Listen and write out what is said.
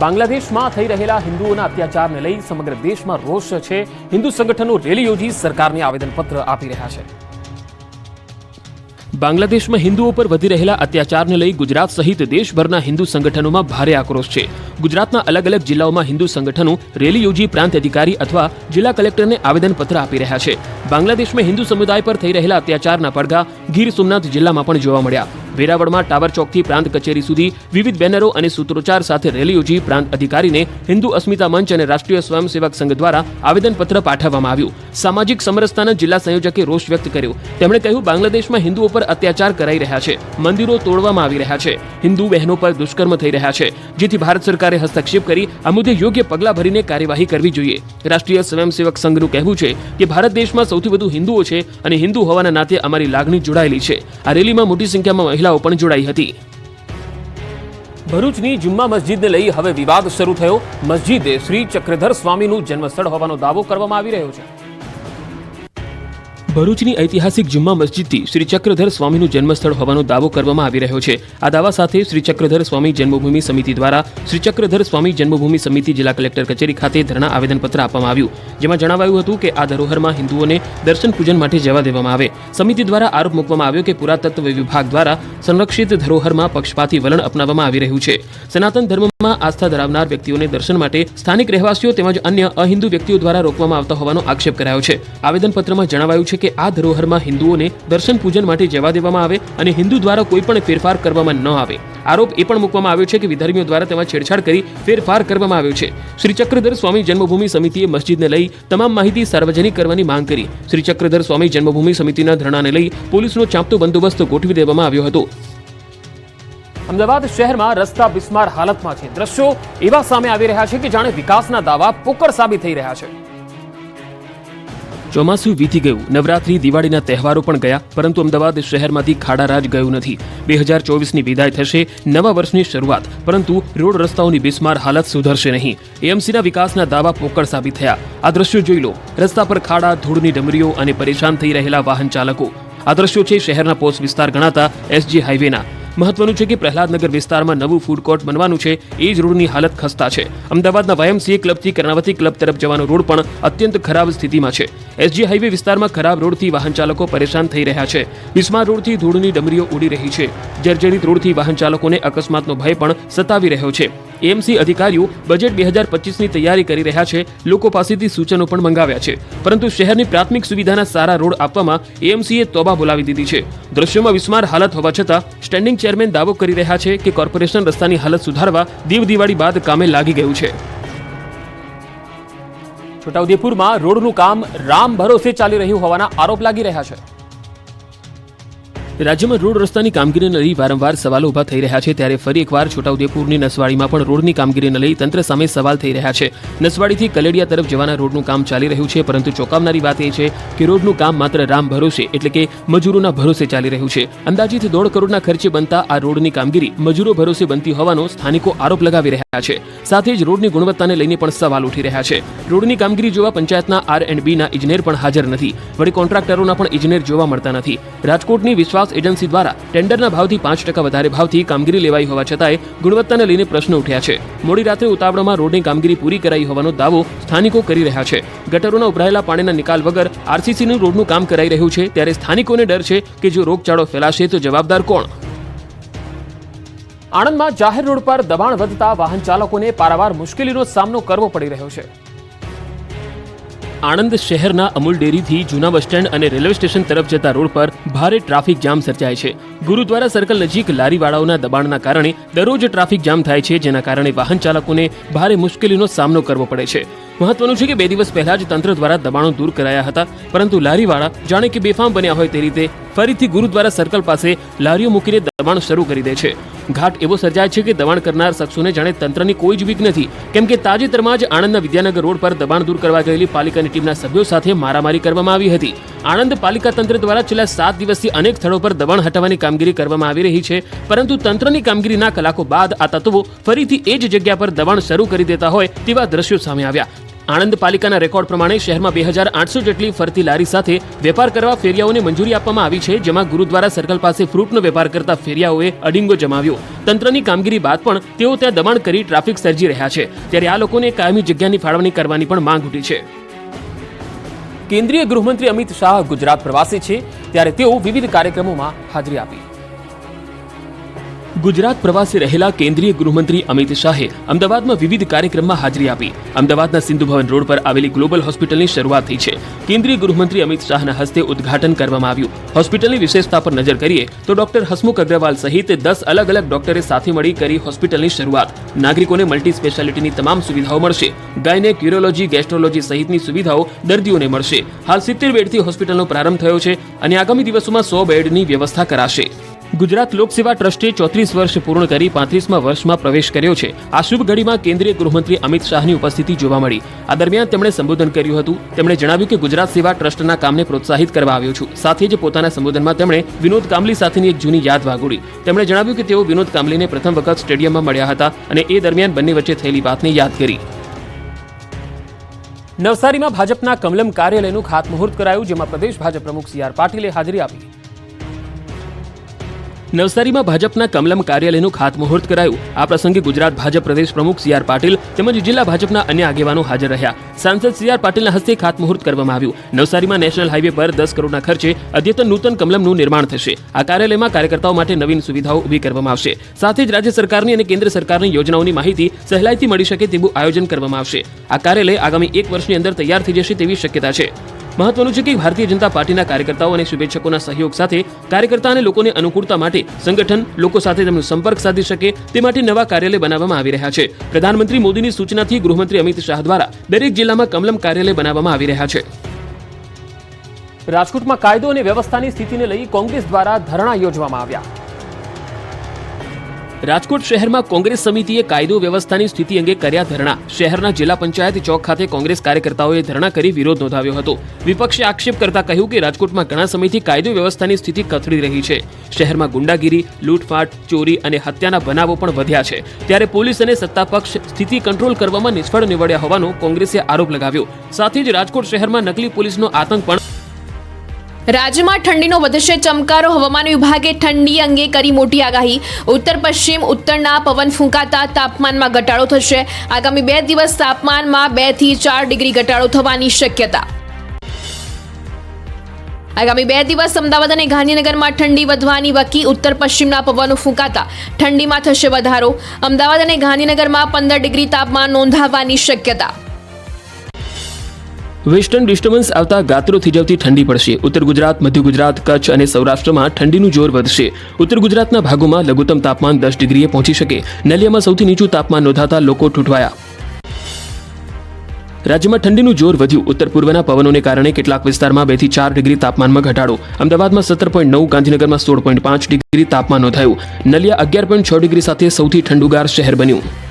બાંગ્લાદેશમાં થઈ રહેલા હિન્દુઓના અત્યાચારને લઈ સમગ્ર દેશમાં રોષ છે. હિન્દુ સંગઠનો રેલી યોજી સરકારને આવેદનપત્ર આપી રહ્યા છે. બાંગ્લાદેશમાં હિન્દુઓ પર વધી રહેલા અત્યાચારને લઈ ગુજરાત સહિત દેશભરના હિન્દુ સંગઠનોમાં ભારે આક્રોશ છે. ગુજરાતના અલગ અલગ જિલ્લાઓમાં હિન્દુ સંગઠનો રેલી યોજી પ્રાંત અધિકારી અથવા જિલ્લા કલેક્ટરને આવેદનપત્ર આપી રહ્યા છે. બાંગ્લાદેશમાં હિન્દુ સમુદાય પર થઈ રહેલા અત્યાચારના પડઘા ગીર સોમનાથ જિલ્લામાં પણ જોવા મળ્યા. વેરાવળમાં ટાવર ચોકથી પ્રાંત કચેરી સુધી વિવિધ બેનરો અને સૂત્રોચ્ચાર સાથે રેલી યોજી પ્રાંત અધિકારીને હિન્દુ અસ્મિતા મંચ અને રાષ્ટ્રીય સ્વયંસેવક સંઘ દ્વારા આવેદનપત્ર પાઠવવામાં આવ્યું. સામાજિક સમરસતાના જિલ્લા સંયોજકે રોષ વ્યક્ત કર્યો. તેમણે કહ્યું, બાંગ્લાદેશમાં હિન્દુઓ પર અત્યાચાર કરાઈ રહ્યા છે. મંદિરો તોડવામાં આવી રહ્યા છે. હિન્દુ બહેનો પર દુષ્કર્મ થઈ રહ્યા છે. જેથી ભારત સરકારે હસ્તક્ષેપ કરી આ મુદ્દે યોગ્ય પગલાં ભરીને કાર્યવાહી કરવી જોઈએ. રાષ્ટ્રીય સ્વયંસેવક સંઘનું કહેવું છે કે, ભારત દેશમાં સૌથી વધુ હિન્દુઓ છે અને હિન્દુ હોવાના નાતે અમારી લાગણી જોડાયેલી છે. આ રેલીમાં મોટી સંખ્યામાં મહિલાઓ પણ જોડાઈ હતી. ભરૂચની જુમ્મા મસ્જિદને લઈ હવે વિવાદ શરૂ થયો. મસ્જિદે શ્રી ચક્રધર સ્વામીનું જન્મસ્થળ હોવાનો દાવો કરવામાં આવી રહ્યો છે. ભરૂચની ઐતિહાસિક જુમ્મા મસ્જિદથી શ્રી ચક્રધર સ્વામીનું જન્મસ્થળ હોવાનો દાવો કરવામાં આવી રહ્યો છે. આ દાવા સાથે શ્રી ચક્રધર સ્વામી જન્મભૂમિ સમિતિ દ્વારા શ્રી ચક્રધર સ્વામી જન્મભૂમિ સમિતિ જિલ્લા કલેક્ટર કચેરી ખાતે ધરણા આવેદનપત્ર આપવામાં આવ્યું, જેમાં જણાવાયું હતું કે આ ધરોહરમાં હિન્દુઓને દર્શન પૂજન માટે જવા દેવામાં આવે. સમિતિ દ્વારા આરોપ મૂકવામાં આવ્યો કે પુરાતત્વ વિભાગ દ્વારા સંરક્ષિત ધરોહરમાં પક્ષપાતી વલણ અપનાવવામાં આવી રહ્યું છે. સનાતન ધર્મમાં આસ્થા ધરાવનાર વ્યક્તિઓને દર્શન માટે સ્થાનિક રહેવાસીઓ તેમજ અન્ય અહિન્દુ વ્યક્તિઓ દ્વારા રોકવામાં આવતા હોવાનો આક્ષેપ કરાયો છે. આવેદનપત્રમાં જણાવાયું છે કે આ ધરોહરમાં હિન્દુઓને દર્શન પૂજન માટે જવા દેવામાં આવે અને હિન્દુ દ્વારા કોઈ પણ ફેરફાર કરવામાં ન આવે. આરોપ એ પણ મૂકવામાં આવ્યો છે કે વિધર્મીઓ દ્વારા તેમાં છેડછાડ કરી ફેરફાર કરવામાં આવ્યો છે. શ્રી ચક્રધર સ્વામી જન્મભૂમિ સમિતિએ મસ્જિદને લઈ તમામ માહિતી સાર્વજનિક કરવાની માંગ કરી. શ્રી ચક્રધર સ્વામી જન્મભૂમિ સમિતિના ધરણાને લઈ પોલીસનો ચાંપતો બંદોબસ્ત ગોઠવી દેવામાં આવ્યો હતો. અમદાવાદ શહેરમાં રસ્તા બિસ્માર હાલતમાં છે. દ્રશ્યો એવા સામે આવી રહ્યા છે કે જાણે વિકાસના દાવા પોકળ સાબિત થઈ રહ્યા છે. ચોમાસું વીતી ગયું. નવરાત્રી, દિવાળીના તહેવારો પણ ગયા, પરંતુ અમદાવાદ શહેરમાંથી ખાડારાજ ગયું નથી. બે હજાર ચોવીસની વિદાય થશે નવા વર્ષની શરૂઆત, પરંતુ રોડ રસ્તાઓની બિસ્માર હાલત સુધરશે નહીં. એએમસીના વિકાસના દાવા પોકળ સાબિત થયા. આ દ્રશ્યો જોઈ લો. રસ્તા પર ખાડા, ધૂળની ડમરીઓ અને પરેશાન થઈ રહેલા વાહન ચાલકો. આ દ્રશ્યો છે શહેરના પોસ્ટ વિસ્તાર ગણાતા એસજી હાઈવેના. મહત્વનું છે કે પ્રહલાદનગર વિસ્તારમાં નવું ફૂડ કોર્ટ બનવાનું છે. એ જ રોડની હાલત ખસ્તા છે. અમદાવાદના વાયએમસીએ ક્લબથી કર્ણાવતી ક્લબ તરફ જવાનો રોડ પણ અત્યંત ખરાબ સ્થિતિમાં છે. એસજી હાઈવે વિસ્તારમાં ખરાબ રોડથી વાહન ચાલકો પરેશાન થઈ રહ્યા છે. બિસ્માર રોડથી ધૂળની ડમરીઓ ઉડી રહી છે. જર્જરિત રોડથી વાહન ચાલકોને અકસ્માતનો ભય પણ સતાવી રહ્યો છે. એએમસી અધિકારીઓ બજેટ બે હજાર પચીસની તૈયારી કરી રહ્યા છે. લોકો પાસેથી સૂચનો પણ મંગાવ્યા છે. પરંતુ શહેરની પ્રાથમિક સુવિધાના સારા રોડ આપવામાં એએમસીએ તોબા બોલાવી દીધી છે. દ્રશ્યોમાં વિસ્માર હાલત હોવા છતાં સ્ટેન્ડિંગ ચેરમેન દાવો કરી રહ્યા છે કે કોર્પોરેશન રસ્તાની હાલત સુધારવા દીવ દિવાળી બાદ કામે લાગી ગયું છે. છોટાઉદેપુરમાં રોડનું કામ રામ ભરોસે ચાલી રહ્યું હોવાના આરોપ લાગી રહ્યા છે. રાજ્યમાં રોડ રસ્તાની કામગીરીને લઈ વારંવાર સવાલો ઊભા થઈ રહ્યા છે. ત્યારે ફરી એકવાર છોટાઉદેપુરની નસવાડીમાં પણ રોડની કામગીરીને લઈ તંત્ર સામે સવાલ થઈ રહ્યા છે. નસવાડીથી કલેડિયા તરફ જવાના રોડનું કામ ચાલી રહ્યું છે, પરંતુ ચોંકાવનારી વાત એ છે કે રોડનું કામ માત્ર રામ ભરોસે એટલે કે મજૂરોના ભરોસે ચાલી રહ્યું છે. અંદાજિત દોઢ કરોડના ખર્ચે બનતા આ રોડની કામગીરી મજૂરો ભરોસે બનતી હોવાનો સ્થાનિકો આરોપ લગાવી રહ્યા છે. સાથે જ રોડની ગુણવત્તાને લઈને પણ સવાલ ઉઠી રહ્યા છે. રોડની કામગીરી જોવા પંચાયતના આર એન્ડ બીના ઇજનેર પણ હાજર નથી. વળી કોન્ટ્રાક્ટરોના પણ ઇજનેર જોવા મળતા નથી. રાજકોટની વિશ્વાસ એજન્સી દ્વારા ટેન્ડરના ભાવથી પાંચ ટકા વધારે ભાવથી કામગીરી લેવાઈ હોવા છતાંય ગુણવત્તાને લઈને પ્રશ્ન ઉઠ્યા છે. મોડી રાત્રે ઉતાવળમાં રોડની કામગીરી પૂરી કરાઈ હોવાનો દાવો સ્થાનિકો કરી રહ્યા છે. ગટરોના ઉભરાયેલા પાણીના નિકાલ વગર આરસીસીનું રોડનું કામ કરાઈ રહ્યું છે, ત્યારે સ્થાનિકોને ડર છે કે જો રોગચાળો ફેલાશે તો જવાબદાર કોણ? આણંદમાં જાહેર રોડ પર દબાણ વધતા વાહન ચાલકોને પારાવાર મુશ્કેલીનો સામનો કરવો પડી રહ્યો છે. આણંદ શહેરના અમૂલ ડેરીથી જૂના બસ સ્ટેન્ડ અને રેલવે સ્ટેશન તરફ જતા રોડ પર ભારે ટ્રાફિક જામ સર્જાય છે. ગુરુદ્વારા સર્કલ નજીક લારીવાળાઓના દબાણના કારણે દરરોજ ટ્રાફિક જામ થાય છે, જેના કારણે વાહન ચાલકોને ભારે મુશ્કેલીનો સામનો કરવો પડે છે. મહત્વનું છે કે બે દિવસ પહેલા જ તંત્ર દ્વારા દબાણો દૂર કરાયા હતા, પરંતુ લારીવાળા જાણે કે બેફામ બન્યા હોય તે રીતે ફરીથી ગુરુદ્વારા સર્કલ પાસે લારીઓ મૂકીને દબાણ શરૂ કરી દે છે. ઘાટ એવો સર્જાય છે કે દબાણ કરનાર શખ્સોને જાણે તંત્રની કોઈ જ બીક નથી. કેમ કે તાજેતરમાં જ આણંદના વિદ્યાનગર રોડ પર દબાણ દૂર કરવા ગયેલી પાલિકાની ટીમના સભ્યો સાથે મારામારી કરવામાં આવી હતી. આણંદ પાલિકા તંત્ર દ્વારા છેલ્લા સાત દિવસથી અનેક સ્થળો પર દબાણ હટાવવાની કામગીરી કરવામાં આવી રહી છે, પરંતુ તંત્રની કામગીરીના કલાકો બાદ આ તત્વો ફરીથી એ જ જગ્યા પર દબાણ શરૂ કરી દેતા હોય તેવા દ્રશ્યો સામે આવ્યા. આણંદ પાલિકાના રેકોર્ડ પ્રમાણે શહેરમાં બે હજાર આઠસો જેટલી ફરતી લારી સાથે વેપાર કરવા ફેરિયાઓને મંજૂરી આપવામાં આવી છે, જેમાં ગુરુદ્વારા સર્કલ પાસે ફ્રૂટનો વેપાર કરતા ફેરિયાઓએ અડિંગો જમાવ્યો. તંત્રની કામગીરી બાદ પણ તેઓ ત્યાં દબાણ કરી ટ્રાફિક સર્જી રહ્યા છે. ત્યારે આ લોકોને કાયમી જગ્યાની ફાળવણી કરવાની પણ માંગ ઉઠી છે. કેન્દ્રીય ગૃહમંત્રી અમિત શાહ ગુજરાત પ્રવાસે છે, ત્યારે તેઓ વિવિધ કાર્યક્રમોમાં હાજરી આપી. ગુજરાત પ્રવાસે રહેલા કેન્દ્રીય ગૃહમંત્રી અમિત શાહે અમદાવાદમાં વિવિધ કાર્યક્રમમાં હાજરી આપી. અમદાવાદના સિંધુ ભવન રોડ પર આવેલી ગ્લોબલ હોસ્પિટલની શરૂઆત થઈ છે. કેન્દ્રીય ગૃહમંત્રી અમિત શાહના હસ્તે ઉદ્ઘાટન કરવામાં આવ્યું. હોસ્પિટલની વિશેષતા પર નજર કરીએ તો ડોક્ટર હસમુખ અગ્રવાલ સહિત દસ અલગ અલગ ડોક્ટરે સાથે મળી કરી હોસ્પિટલની શરૂઆત. નાગરિકોને મલ્ટી સ્પેશિયાલિટીની તમામ સુવિધાઓ મળશે. ગાયનેક યુરોલોજી ગેસ્ટ્રોલોજી સહિતની સુવિધાઓ દર્દીઓને મળશે. હાલ સિત્તેર બેડથી હોસ્પિટલનો પ્રારંભ થયો છે અને આગામી દિવસોમાં સો બેડની વ્યવસ્થા કરાશે. ગુજરાત લોકસેવા ટ્રસ્ટે ચોત્રીસ વર્ષ પૂર્ણ કરી પાંત્રીસમાં વર્ષમાં પ્રવેશ કર્યો છે. આ શુભ ઘડીમાં કેન્દ્રીય ગૃહમંત્રી અમિત શાહની ઉપસ્થિતિ જોવા મળી. આ દરમિયાન તેમણે સંબોધન કર્યું હતું. તેમણે જણાવ્યું કે ગુજરાત સેવા ટ્રસ્ટના કામને પ્રોત્સાહિત કરવા આવ્યો છું. સાથે જ પોતાના સંબોધનમાં તેમણે વિનોદ કામલી સાથેની એક જૂની યાદ વાગોડી. તેમણે જણાવ્યું કે તેઓ વિનોદ કામલીને પ્રથમ વખત સ્ટેડિયમમાં મળ્યા હતા અને એ દરમિયાન બંને વચ્ચે થયેલી વાતને યાદ કરી. નવસારીમાં ભાજપના કમલમ કાર્યાલયનું ખાતમુહૂર્ત કરાયું, જેમાં પ્રદેશ ભાજપ પ્રમુખ સી આર પાટીલે હાજરી આપી. નવસારીમાં ભાજપના કમલમ કાર્યાલયનું ખાતમુહૂર્ત કરાયું. આ પ્રસંગે ગુજરાત ભાજપ પ્રદેશ પ્રમુખ સી આર પાટીલ તેમજ જિલ્લા ભાજપના અન્ય આગેવાનો હાજર રહ્યા. સાંસદ સી આર પાટીલના હસ્તે ખાતમુહૂર્ત કરવામાં આવ્યું. નવસારીમાં નેશનલ હાઈવે પર દસ કરોડના ખર્ચે અદ્યતન નૂતન કમલમનું નિર્માણ થશે. આ કાર્યાલયમાં કાર્યકર્તાઓ માટે નવીન સુવિધાઓ ઊભી કરવામાં આવશે. સાથે જ રાજ્ય સરકારની અને કેન્દ્ર સરકારની યોજનાઓની માહિતી સહેલાઈથી મળી શકે તેવું આયોજન કરવામાં આવશે. આ કાર્યાલય આગામી એક વર્ષની અંદર તૈયાર થઈ જશે તેવી શક્યતા છે. મહત્વનું છે કે ભારતીય જનતા પાર્ટીના કાર્યકર્તાઓ અને શુભેચ્છકોના સહયોગ સાથે કાર્યકર્તા અને લોકોની અનુકૂળતા માટે સંગઠન લોકો સાથે તેમનો સંપર્ક સાધી શકે તે માટે નવા કાર્યાલય બનાવવામાં આવી રહ્યા છે. પ્રધાનમંત્રી મોદીની સૂચનાથી ગૃહમંત્રી અમિત શાહ દ્વારા દરેક જિલ્લામાં કમલમ કાર્યાલય બનાવવામાં આવી રહ્યા છે. રાજકોટમાં કાયદો અને વ્યવસ્થાની સ્થિતિને લઈ કોંગ્રેસ દ્વારા ધરણા યોજવામાં આવ્યા. રાજકોટ શહેરમાં કોંગ્રેસ સમિતિએ કાયદો વ્યવસ્થાની સ્થિતિ અંગે કર્યા ધરણા. શહેરના જિલ્લા પંચાયત ચોક ખાતે કોંગ્રેસ કાર્યકર્તાઓએ ધરણા કરી વિરોધ નોંધાવ્યો હતો. વિપક્ષે આક્ષેપ કરતા કહ્યું કે રાજકોટમાં ઘણા સમયથી કાયદો વ્યવસ્થાની સ્થિતિ કથળી રહી છે. શહેરમાં ગુંડાગીરી, લૂંટફાટ, ચોરી અને હત્યાના બનાવો પણ વધ્યા છે. ત્યારે પોલીસ અને સત્તાપક્ષ સ્થિતિ કંટ્રોલ કરવામાં નિષ્ફળ નીવડ્યા હોવાનો કોંગ્રેસે આરોપ લગાવ્યો. સાથે જ રાજકોટ શહેરમાં નકલી પોલીસનો આતંક પણ રાજ્યમાં ઠંડીનો વધશે ચમકારો. હવામાન વિભાગે ઠંડી અંગે કરી મોટી આગાહી. ઉત્તર, પશ્ચિમ, ઉત્તરના પવન ફૂંકાતા તાપમાનમાં ઘટાડો થશે. આગામી બે દિવસ તાપમાનમાં બેથી ચાર ડિગ્રી ઘટાડો થવાની શક્યતા. આગામી બે દિવસ અમદાવાદ અને ગાંધીનગરમાં ઠંડી વધવાની વકી ઉત્તર, પશ્ચિમના પવનો ફૂંકાતા. ઠંડીમાં થશે વધારો. અમદાવાદ અને ગાંધીનગરમાં પંદર ડિગ્રી તાપમાન નોંધાવવાની શક્યતા. વેસ્ટર્ન ડિસ્ટર્બન્સ આવતા ગાત્રો થીજવતી ઠંડી પડશે. ઉત્તર ગુજરાત, મધ્ય ગુજરાત, કચ્છ અને સૌરાષ્ટ્રમાં ઠંડીનું જોર વધશે. ઉત્તર ગુજરાતના ભાગોમાં લઘુત્તમ તાપમાન દસ ડિગ્રીએ પહોંચી શકે. નલિયામાં સૌથી નીચું તાપમાન નોંધાતા લોકો ઠૂંઠવાયા. રાજ્યમાં ઠંડીનું જોર વધ્યું. ઉત્તર પૂર્વના પવનોને કારણે કેટલાક વિસ્તારમાં બેથી ચાર ડિગ્રી તાપમાનમાં ઘટાડો. અમદાવાદમાં સત્તર પોઈન્ટ નવ, ગાંધીનગરમાં સોળ પોઈન્ટ પાંચ ડિગ્રી તાપમાન નોંધાયું. નલિયા અગિયાર પોઈન્ટ છ ડિગ્રી સાથે સૌથી ઠંડુગાર શહેર બન્યું.